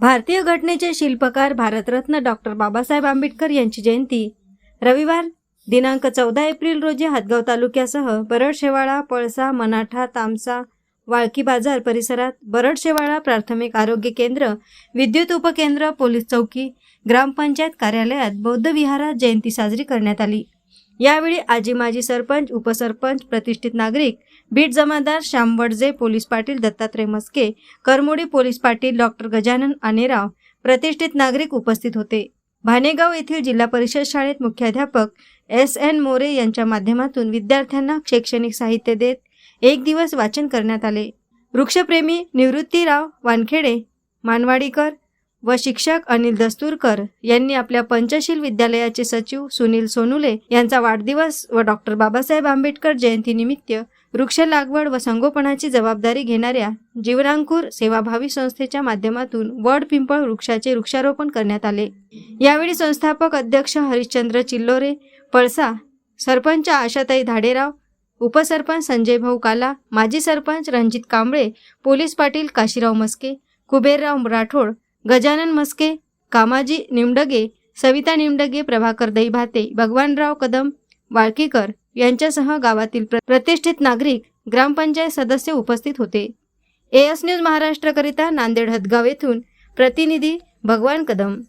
भारतीय घटनेचे शिल्पकार भारतरत्न डॉक्टर बाबासाहेब आंबेडकर यांची जयंती रविवार दिनांक चौदा एप्रिल रोजी हातगाव तालुक्यासह बरड शेवाळा पळसा मनाठा तामसा वाळकी बाजार परिसरात बरडशेवाळा प्राथमिक आरोग्य केंद्र विद्युत उपकेंद्र पोलीस चौकी ग्रामपंचायत कार्यालयात बौद्ध विहारात जयंती साजरी करण्यात आली. यावेळी आजी माजी सरपंच उपसरपंच प्रतिष्ठित नागरिक बीट जमादार Shyam Wadje police Patil Dattatray Maske Karmodi police Patil doctor Gajanan Anerao प्रतिष्ठित नागरिक उपस्थित होते. भानेगाव येथील जिल्हा परिषद शाळेत मुख्याध्यापक एस एन मोरे यांच्या माध्यमातून विद्यार्थ्यांना शैक्षणिक साहित्य देत एक दिवस वाचन करण्यात आले. वृक्षप्रेमी निवृत्तीराव वानखेडे मानवाडीकर व शिक्षक अनिल दस्तूरकर यांनी आपल्या पंचशील विद्यालयाचे सचिव सुनील सोनुले यांचा वाढदिवस व डॉक्टर बाबासाहेब आंबेडकर जयंतीनिमित्त वृक्ष लागवड व संगोपनाची जबाबदारी घेणाऱ्या जीवनांकुर सेवाभावी संस्थेच्या माध्यमातून वड पिंपळ वृक्षाचे वृक्षारोपण करण्यात आले. यावेळी संस्थापक अध्यक्ष हरिश्चंद्र चिल्लोरे पळसा सरपंच आशाताई धाडेराव उपसरपंच संजय भाऊ काला माजी सरपंच रणजित कांबळे पोलीस पाटील काशीराव मस्के कुबेरराव राठोड गजानन मस्के कामाजी निमडगे सविता निमडगे प्रभाकर दहीभाते भगवानराव कदम वाळकीकर यांच्यासह गावातील प्र- प्रतिष्ठित नागरिक ग्रामपंचायत सदस्य उपस्थित होते. एएस न्यूज महाराष्ट्रकरिता नांदेड हदगाव येथून प्रतिनिधी भगवान कदम.